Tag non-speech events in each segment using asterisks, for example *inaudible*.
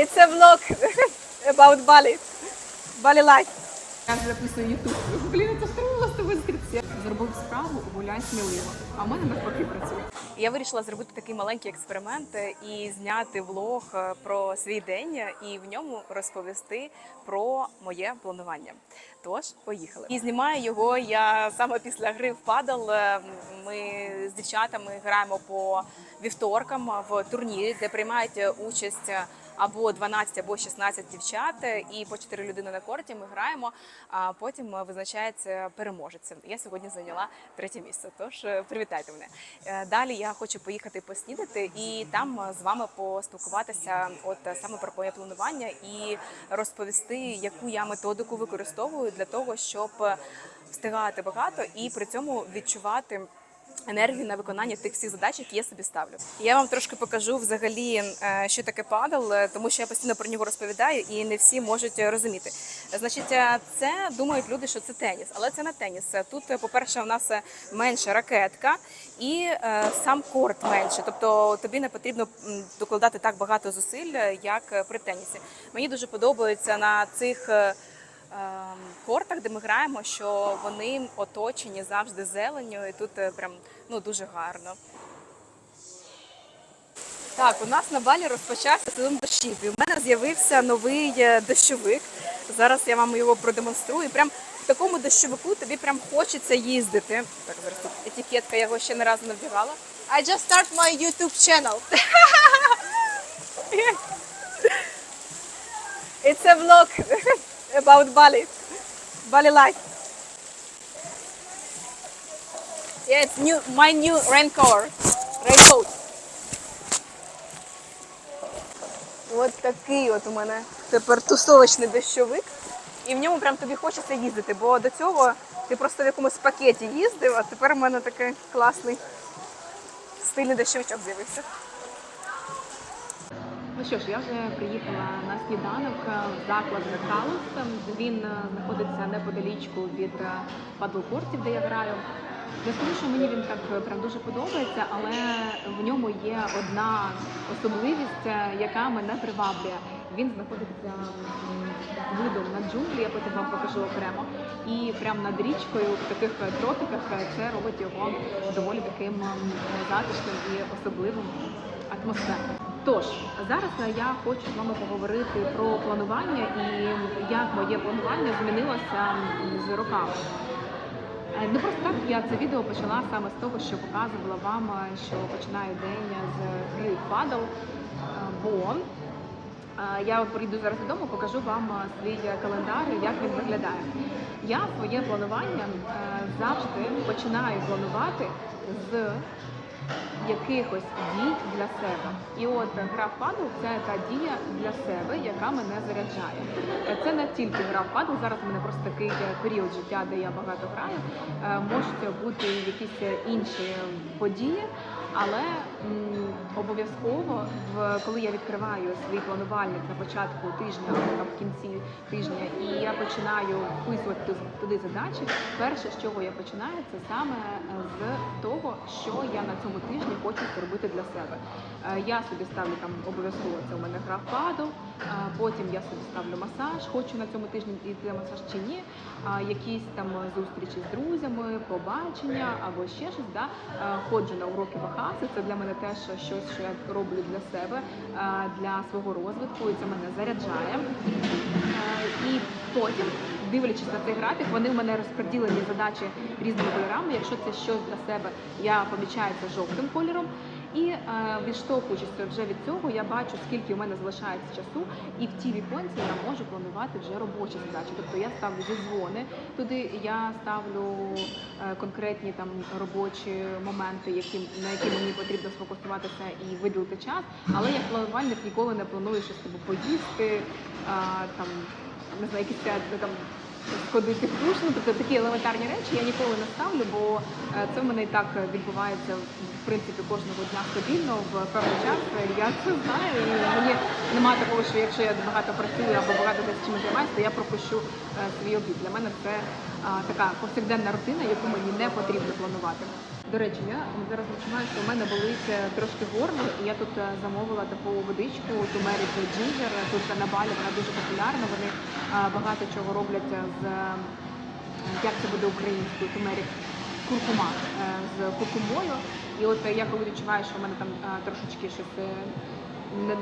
It's a vlog *laughs* about Bali. Bali life. Я вже записую ютуб. Блін, це встигла з тобою зустрітися. Зробив справу, гуляй сміливо. А в мене навпаки працює. Я вирішила зробити такий маленький експеримент е, і зняти влог е, про свій день е, і в ньому розповісти про моє планування. Тож, поїхали. І знімаю його я саме після гри в падал. Ми з дівчатами граємо по вівторкам в турнірі, де приймають участь або 12, або 16 дівчат, е, і по 4 людини на корті ми граємо. А потім е, визначається переможець. Я сьогодні зайняла третє місце. Тож е, привітайте мене. Далі я хочу поїхати поснідати і там з вами поспілкуватися, от саме про моє планування і розповісти, яку я методику використовую для того, щоб встигати багато і при цьому відчувати. Енергію на виконання тих всіх задач, які я собі ставлю. Я вам трошки покажу взагалі, е, що таке падал, е, тому що я постійно про нього розповідаю, і не всі можуть розуміти. Значить, е, це думають люди, що це теніс, але це не теніс. Тут, по-перше, у нас менша ракетка і сам корт менше. Тобто тобі не потрібно докладати так багато зусиль, як при тенісі. Мені дуже подобається на цих. Ем, кортах, де ми граємо, що вони оточені завжди зеленню, і тут е, прям ну дуже гарно. Так, у нас на балі розпочався сезон дощів. І в мене з'явився новий е, дощовик. Зараз я вам його продемонструю. Прям в такому дощовику тобі прям хочеться їздити. Так, зараз тут етикетка, я його ще не разу не вдягала. I just start my YouTube channel. *laughs* It's a vlog *laughs* about Bali. Bali life. Yeah, it's new, my new raincoat. Raincoat. От такий от у мене тепер тусовочний дощовик. І в ньому прям тобі хочеться їздити, бо до цього ти просто в якомусь пакеті їздив, а тепер у мене такий класний стильний дощовичок з'явився. Ну що ж, я вже приїхала на сніданок в заклад Михайлов. Він е, знаходиться неподалічку від е, падлкортів, де я граю. Не скажу, що мені він так е, прям дуже подобається, але в ньому є одна особливість, яка мене приваблює. Він знаходиться видом на джунглі, я потім вам покажу окремо. І прямо над річкою в таких тропіках це робить його доволі таким затишним і особливим атмосферою. Тож зараз е, я хочу з вами поговорити про планування і як моє планування змінилося з роками. Не просто так я це відео почала саме з того, що показувала вам, е, що починаю день з гри падал, бо е, я прийду зараз додому, покажу вам свій календар, як він виглядає. Я своє планування завжди починаю планувати з якихось дій для себе. І от гра в падл – це та дія для себе, яка мене заряджає. Це не тільки гра в падл, зараз у мене просто такий е, період життя, де я багато граю. Е, Можуть бути якісь інші події, але обов'язково, в- коли я відкриваю свій планувальник на початку тижня або там в кінці тижня, і я починаю вписувати туди- задачі, перше, з чого я починаю, це саме е, з того, що я на цьому тижні хочу зробити для себе. Е, Я собі ставлю там обов'язково це у мене граф е, потім я собі ставлю масаж, хочу на цьому тижні йти на масаж чи ні, якісь там зустрічі з друзями, побачення або ще щось. Да? Ходжу на уроки вахаси, це для мене теж щось, що я роблю для себе, для свого розвитку, і це мене заряджає. І потім, дивлячись на цей графік, вони в мене розподілені задачі різними кольорами. Якщо це щось для себе, я помічаю це жовтим кольором. І е, відштовхуючись вже від цього, я бачу, скільки у мене залишається часу, і в ті віконці я можу планувати вже робочі задачі. Тобто я ставлю зідзвони, туди я ставлю е, конкретні там робочі моменти, які на які мені потрібно сфокусуватися і виділити час. Але як планувальник ніколи не планую щось типу, поїсти, там не знаю, якісь е, там. Душ, ну, тобто такі елементарні речі я ніколи не ставлю, бо е, це в мене і так відбувається в принципі кожного дня стабільно в певний час. Я це знаю, і мені немає такого, що якщо я багато працюю або багато десь чимось займаюся, то я пропущу е, свій обід. Для мене це е, така повсякденна рутина, яку мені не потрібно планувати. До речі, я зараз відчуваю, що у мене болить е, трошки горло, і я тут е, замовила таку водичку Turmeric Ginger. Тут на Балі вона дуже популярна. Вони е, багато чого роблять з як це буде українською, Turmeric куркума з куркумою. І от я коли відчуваю, що в мене там трошечки щось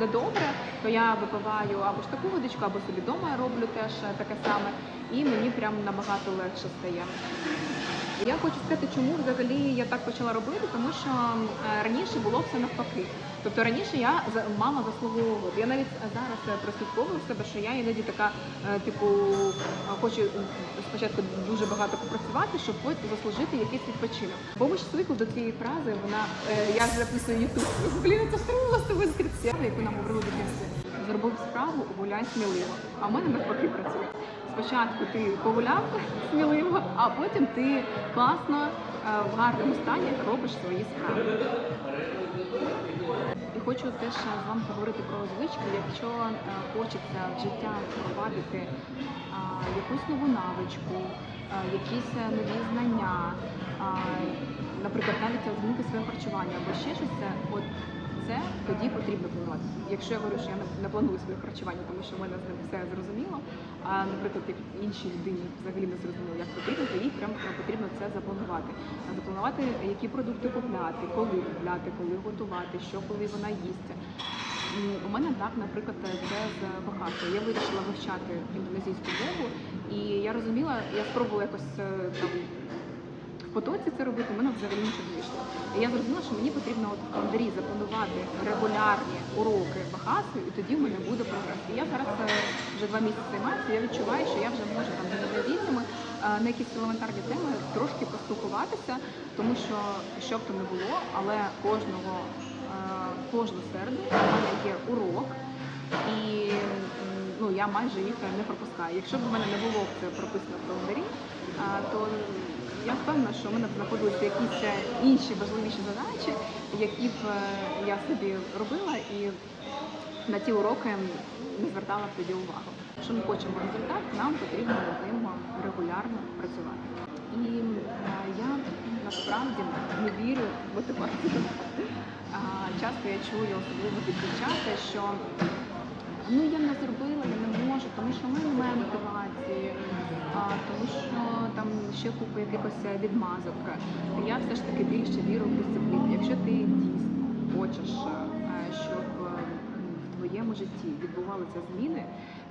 недобре, то я випиваю або ж таку водичку, або собі вдома роблю теж таке саме, і мені прям набагато легше стає. Я хочу сказати, чому взагалі я так почала робити, тому що е, раніше було все навпаки. Тобто раніше я мала заслуговувати. Я навіть зараз е, прослідковую себе, що я іноді така, е, типу, е, хочу е, спочатку дуже багато попрацювати, щоб заслужити якийсь відпочинок. Помощь звикла до цієї фрази, вона е, я записую ютуб. *laughs* Блін, це стрімно з тобою скрипція, яку нам говорили дитинстві. Зробив справу, гуляй сміливо. А в мене навпаки працює. Спочатку ти погуляв *laughs* сміливо, а потім ти класно е, в гарному стані робиш свої справи. І хочу теж з вами поговорити про звички. Якщо е, хочеться в життя впровадити е, якусь нову навичку, якісь нові знання, наприклад, навіть змінити своє харчування або ще щось, от це тоді потрібно планувати. Якщо я говорю, що я не, планую своє харчування, тому що в мене все зрозуміло. А наприклад, як іншій людині взагалі не зрозуміло, як потрібно, то їй прям потрібно це запланувати. Запланувати, які продукти купляти, коли купляти, коли готувати, що коли вона їсть. У мене так, наприклад, це з багато. Я вирішила вивчати індонезійську мову, і я розуміла, я спробувала якось е, там в потоці це робити, у мене взагалі нічого не вийшло. І я зрозуміла, що мені потрібно от в календарі запланувати регулярні уроки багато, і тоді в мене буде прогрес. І я зараз е, вже два місяці займаюся, я відчуваю, що я вже можу там з іноземцями е, на якісь елементарні теми трошки поспілкуватися, тому що що б то не було, але кожного е, кожну середу у мене є урок. І ну, я майже їх не пропускаю. Якщо б в мене не було це прописано в календарі, то я впевнена, що в мене знаходилися якісь інші важливіші задачі, які б е, я собі робила і на ті уроки не звертала тоді увагу. Якщо ми хочемо результат, нам потрібно над ним регулярно працювати. І е, я насправді не вірю в мотивацію. Часто я чую, особливо від дівчат, що ну я не зробила, я не можу, тому що в мене немає мотивації, тому що там ще купа якихось відмазок. Я все ж таки більше вірю в дисципліну. Якщо ти дійсно хочеш, е, щоб е, в твоєму житті відбувалися зміни,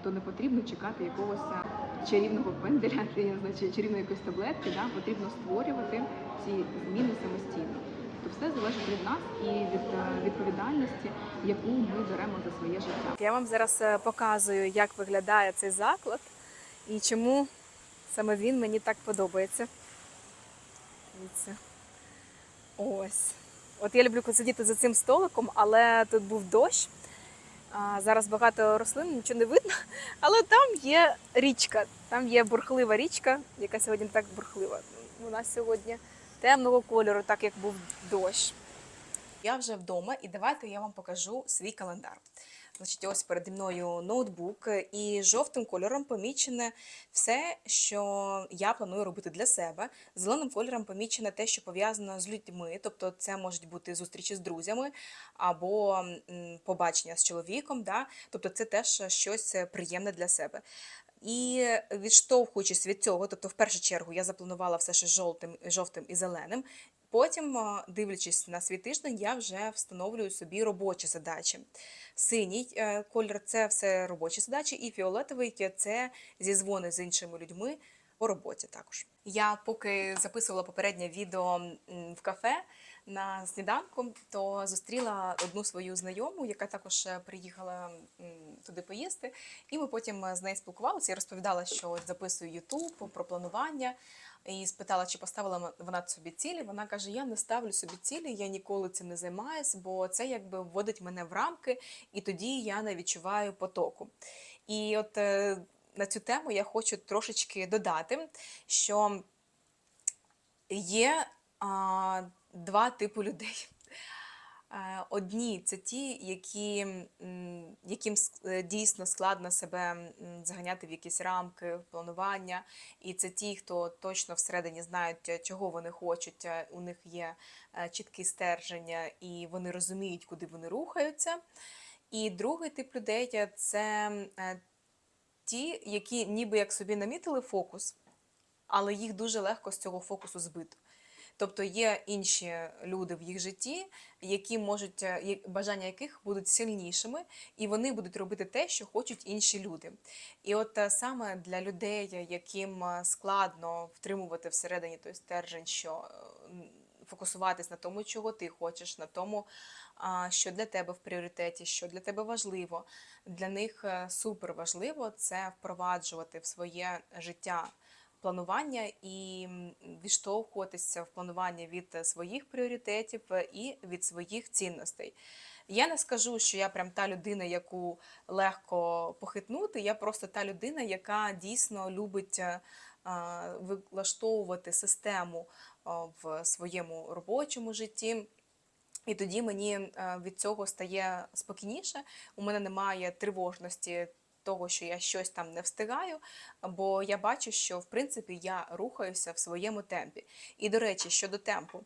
то не потрібно чекати якогось е, чарівного пенделя, *laughs* знаю, чарівної якоїсь таблетки. Да? Потрібно створювати ці зміни самостійно. Тобто все залежить від нас і від е, відповідальності, яку ми беремо за своє життя. Я вам зараз е, показую, як виглядає цей заклад і чому саме він мені так подобається. Дивіться. Ось. От я люблю сидіти за цим столиком, але тут був дощ. А, зараз багато рослин, нічого не видно. Але там є річка. Там є бурхлива річка, яка сьогодні так бурхлива. У нас сьогодні темного кольору, так як був дощ. Я вже вдома, і давайте я вам покажу свій календар. Значить, ось переді мною ноутбук, і жовтим кольором помічене все, що я планую робити для себе. Зеленим кольором помічене те, що пов'язано з людьми, тобто це можуть бути зустрічі з друзями або побачення з чоловіком. Да? Тобто це теж щось приємне для себе. І відштовхуючись від цього, тобто в першу чергу я запланувала все ще жовтим, жовтим і зеленим. Потім, дивлячись на свій тиждень, я вже встановлюю собі робочі задачі. Синій е, колір це все робочі задачі, і фіолетовий це зізвони з іншими людьми по роботі також. Я поки записувала попереднє відео в кафе на сніданку, то зустріла одну свою знайому, яка також е, приїхала туди поїсти. І ми потім е, з нею спілкувалися. Я розповідала, що записую Ютуб про планування. І спитала, чи поставила вона собі цілі. Вона каже: Я не ставлю собі цілі, я ніколи цим не займаюся, бо це якби вводить мене в рамки, і тоді я не відчуваю потоку. І от е, на цю тему я хочу трошечки додати, що є а, два типи людей. Е, Одні це ті, які, яким е, дійсно складно себе заганяти в якісь рамки планування, і це ті, хто точно всередині знають, е, чого вони хочуть. У них є чіткі стерження, і вони розуміють, куди вони рухаються. І другий тип людей це ті, які ніби як собі намітили фокус, але їх дуже легко з цього фокусу збити. Тобто є інші люди в їх житті, які можуть е, бажання яких будуть сильнішими, і вони будуть робити те, що хочуть інші люди. І от е, саме для людей, яким е, складно втримувати всередині той стержень, що фокусуватись на тому, чого ти хочеш, на тому, що для тебе в пріоритеті, що для тебе важливо. Для них супер важливо це впроваджувати в своє життя планування і відштовхуватися в планування від е, своїх пріоритетів е, і від своїх цінностей. Я не скажу, що я прям та людина, яку легко похитнути. Я просто та людина, яка дійсно любить е, влаштовувати систему в своєму робочому житті. І тоді мені від цього стає спокійніше. У мене немає тривожності того, що я щось там не встигаю, бо я бачу, що в принципі я рухаюся в своєму темпі. І до речі, щодо темпу.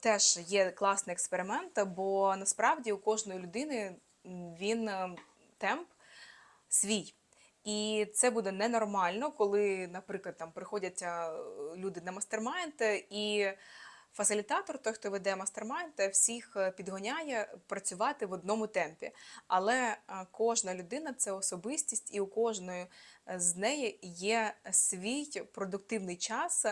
Теж є класний експеримент, бо насправді у кожної людини він е, темп свій. І це буде ненормально, коли, наприклад, там приходять е, люди на мастермайнд, е, і фасилітатор, той, хто веде мастермайнд, е, всіх е, підгоняє працювати в одному темпі. Але е, кожна людина це особистість, і у кожної з неї є свій продуктивний час.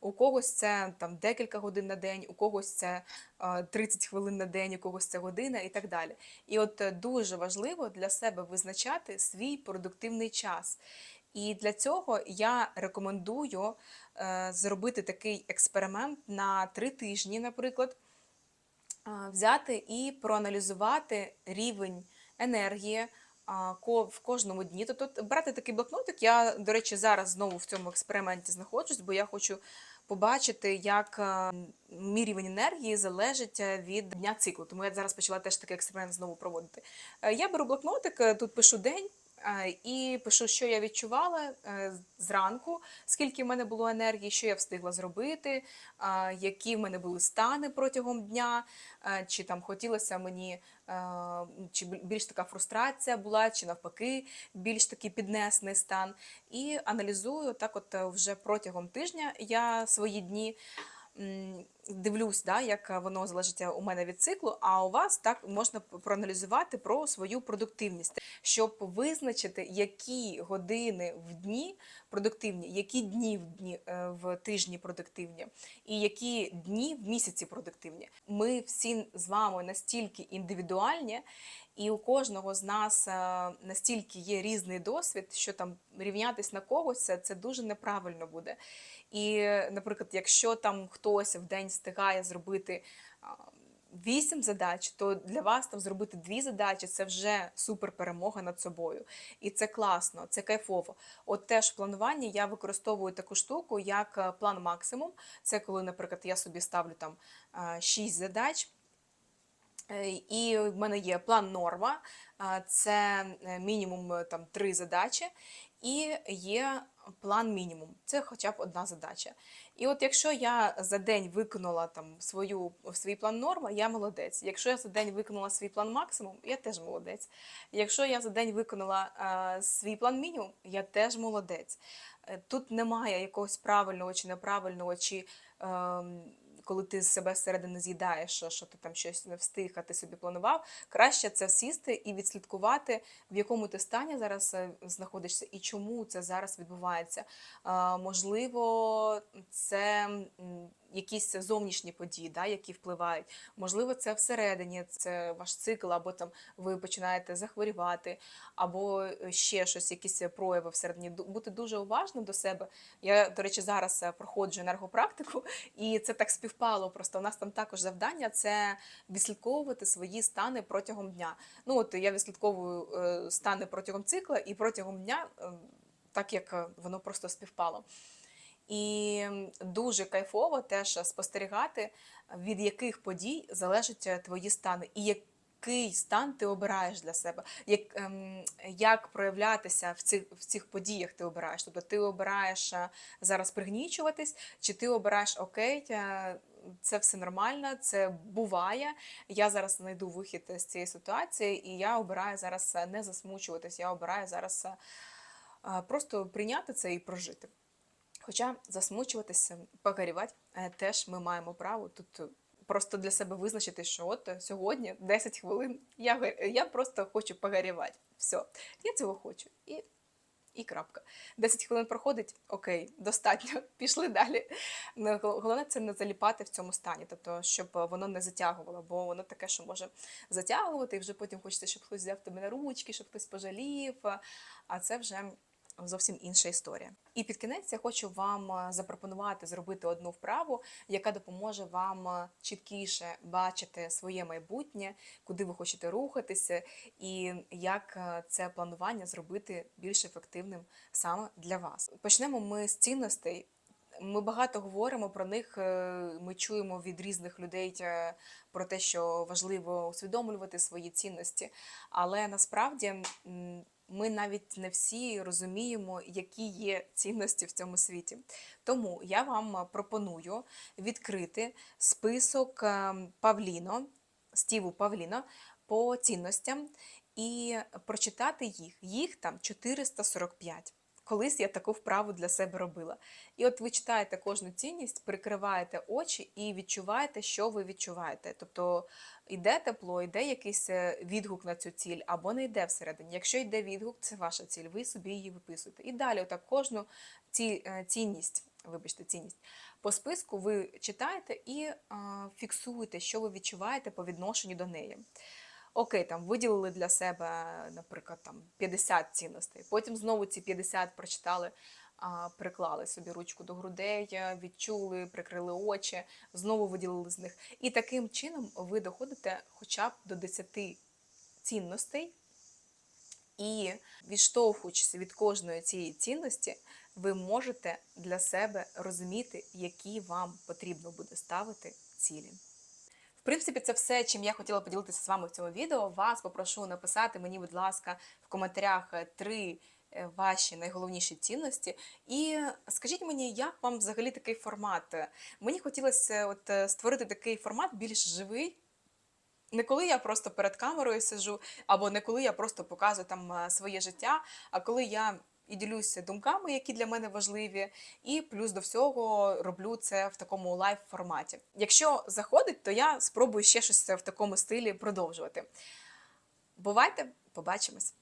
У когось це там декілька годин на день, у когось це е, 30 хвилин на день, у когось це година і так далі. І от дуже важливо для себе визначати свій продуктивний час. І для цього я рекомендую е, зробити такий експеримент на три тижні, наприклад, взяти і проаналізувати рівень енергії в кожному дні. Тобто брати такий блокнотик. Я, до речі, зараз знову в цьому експерименті знаходжусь, бо я хочу побачити, як е, мій рівень енергії залежить е, від дня циклу. Тому я зараз почала теж такий експеримент знову проводити. Е, Я беру блокнотик, е, тут пишу день. Е, І пишу, що я відчувала е, зранку, скільки в мене було енергії, що я встигла зробити, які в мене були стани протягом дня, е, чи там хотілося мені, е, чи більш така фрустрація була, чи навпаки, більш такий піднесений стан. І аналізую так, от е, вже протягом тижня я свої дні. Дивлюсь, да, як воно залежить у мене від циклу, а у вас так можна проаналізувати про свою продуктивність, щоб визначити, які години в дні продуктивні, які дні в дні е, в тижні продуктивні, і які дні в місяці продуктивні. Ми всі з вами настільки індивідуальні, і у кожного з нас е, настільки є різний досвід, що там рівнятись на когось це дуже неправильно буде. І, наприклад, якщо там хтось в день встигає зробити вісім задач, то для вас там зробити дві задачі це вже супер перемога над собою. І це класно, це кайфово. От теж в плануванні я використовую таку штуку, як е, план максимум. Це коли, наприклад, я собі ставлю там а, шість задач. Е, І в мене є план норма, це е, мінімум е, там три задачі, і є план мінімум, це хоча б одна задача. І от якщо я за день виконала там свою свій план норма, я молодець. Якщо я за день виконала свій план максимум, я теж молодець. Якщо я за день виконала е, свій план мінімум, я теж молодець. Е, Тут немає якогось правильного чи неправильного, чи ем, коли ти себе всередини з'їдаєш, що, що ти там щось не встиг, а ти собі планував, краще це сісти і відслідкувати, в якому ти стані зараз е, знаходишся і чому це зараз відбувається. Можливо, це якісь зовнішні події, да, які впливають. Можливо, це всередині, це ваш цикл, або там ви починаєте захворювати, або ще щось, якісь прояви всередині. Бути дуже уважним до себе. Я, до речі, зараз е, проходжу енергопрактику, *laughs* і це так співпало. Просто у нас там також завдання це відслідковувати свої стани протягом дня. Ну от я відслідковую е, стани протягом цикла і протягом дня, е, так як е, воно просто співпало. І дуже кайфово теж спостерігати, від яких подій залежать е, твої стани, і який стан ти обираєш для себе, як, ем, як проявлятися в цих, в цих подіях ти обираєш. Тобто ти обираєш е, зараз пригнічуватись, чи ти обираєш окей, е, це все нормально, це буває. Я зараз знайду вихід з цієї ситуації, і я обираю зараз не засмучуватись, я обираю зараз просто прийняти це і прожити. Хоча засмучуватися, погорівати е, теж ми маємо право тут. е, Просто для себе визначити, що от е, сьогодні 10 хвилин я, я просто хочу погорівати. Все, я цього хочу. І, і крапка. 10 хвилин проходить, окей, достатньо, *laughs* пішли далі. Головне це не заліпати в цьому стані, тобто, щоб воно не затягувало, бо воно таке, що може затягувати, і вже потім хочеться, щоб хтось взяв тебе на ручки, щоб хтось пожалів. А це вже зовсім інша історія. І під кінець я хочу вам е, запропонувати зробити одну вправу, яка допоможе вам е, чіткіше бачити своє майбутнє, куди ви хочете рухатися, і як е, це планування зробити більш ефективним саме для вас. Почнемо ми з цінностей. Ми багато говоримо про них. Ми чуємо від різних людей про те, що важливо усвідомлювати свої цінності. Але насправді ми навіть не всі розуміємо, які є цінності в цьому світі. Тому я вам е, пропоную відкрити список е, Павліно, Стіву Павліно по цінностям і прочитати їх. Їх там 445. Колись я таку вправу для себе робила. І от ви читаєте кожну цінність, прикриваєте очі і відчуваєте, що ви відчуваєте. Тобто йде тепло, йде якийсь е, відгук на цю ціль, або не йде всередині. Якщо йде відгук, це ваша ціль, ви собі її виписуєте. І далі, отак кожну е, цінність, вибачте, цінність по списку ви читаєте і е, фіксуєте, що ви відчуваєте по відношенню до неї. Окей, там виділили для себе, наприклад, там 50 цінностей. Потім знову ці 50 прочитали, приклали собі ручку до грудей, е, відчули, прикрили очі, знову виділили з них. І таким чином ви доходите хоча б до 10 цінностей, і відштовхуючись від кожної цієї цінності, ви можете для себе розуміти, які вам потрібно буде ставити цілі. Принципі, це все, чим я хотіла поділитися з вами в цьому відео. Вас попрошу написати мені, будь ласка, в коментарях е, три е, ваші найголовніші цінності. І скажіть мені, як вам взагалі такий формат? Мені хотілося от е, створити такий формат більш живий. Не коли я просто перед камерою сижу, або не коли я просто показую там своє життя, а коли я і ділюся думками, які для мене важливі, і плюс до всього роблю це в такому лайв форматі. Якщо заходить, то я спробую ще щось в такому стилі продовжувати. Бувайте, побачимось!